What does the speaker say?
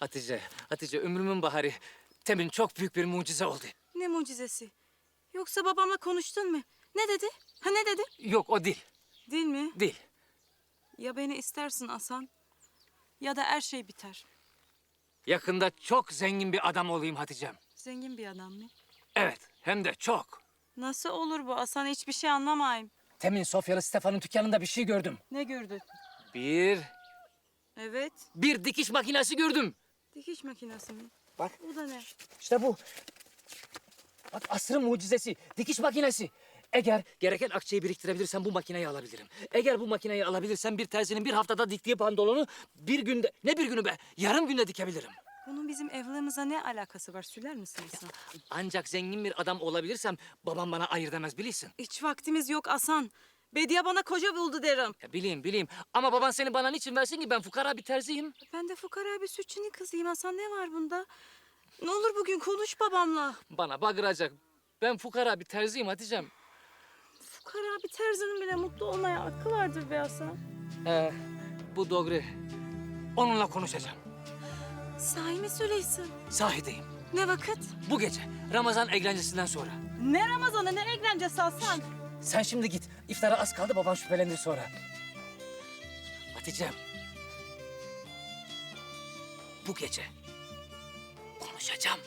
Hatice, Hatice ömrümün baharı. Temin çok büyük bir mucize oldu. Ne mucizesi? Yoksa babamla konuştun mu? Ne dedi? Ha ne dedi? Yok o değil, Değil mi? değil. Ya beni istersin Hasan ya da her şey biter. Yakında çok zengin bir adam olayım Hatice'm. Zengin bir adam mı? Evet, hem de çok. Nasıl olur bu Hasan? Hiçbir şey anlamayayım. Temin Sofyalı Stefan'ın dükkanında bir şey gördüm. Ne gördün? Bir, Evet. bir dikiş makinesi gördüm. Dikiş makinesi mi? Bak, Bu da ne? işte bu. Bak asrın mucizesi, dikiş makinesi. Eğer gereken akçeyi biriktirebilirsem bu makineyi alabilirim. Eğer bu makineyi alabilirsem bir terzinin bir haftada diktiği pantolonu bir günde, ne bir günü be, yarım günde dikebilirim. Bunun bizim evliliğimize ne alakası var? Söyler misin Hasan? Ancak zengin bir adam olabilirsem babam bana ayır demez bilirsin. Hiç vaktimiz yok Hasan. Bediye bana koca buldu derim. Ya bileyim bileyim ama baban seni bana niçin versin ki ben fukara bir terziyim. Ben de fukara bir sütçünün kızıyım Hasan. Ne var bunda? Ne olur bugün konuş babamla. Bana bagıracak. Ben fukara bir terziyim Hatice'm. Fukara bir terzinin bile mutlu olmaya hakkı vardır be Hasan. Ee, bu doğru. Onunla konuşacağım. Sahi mi söyleysin? Sahideyim. Ne vakit? Bu gece Ramazan eğlencesinden sonra. Ne Ramazan'ı ne eğlencesi Hasan? Sen şimdi git. İftara az kaldı baban şüphelenir sonra. Hatice'm. Bu gece konuşacağım.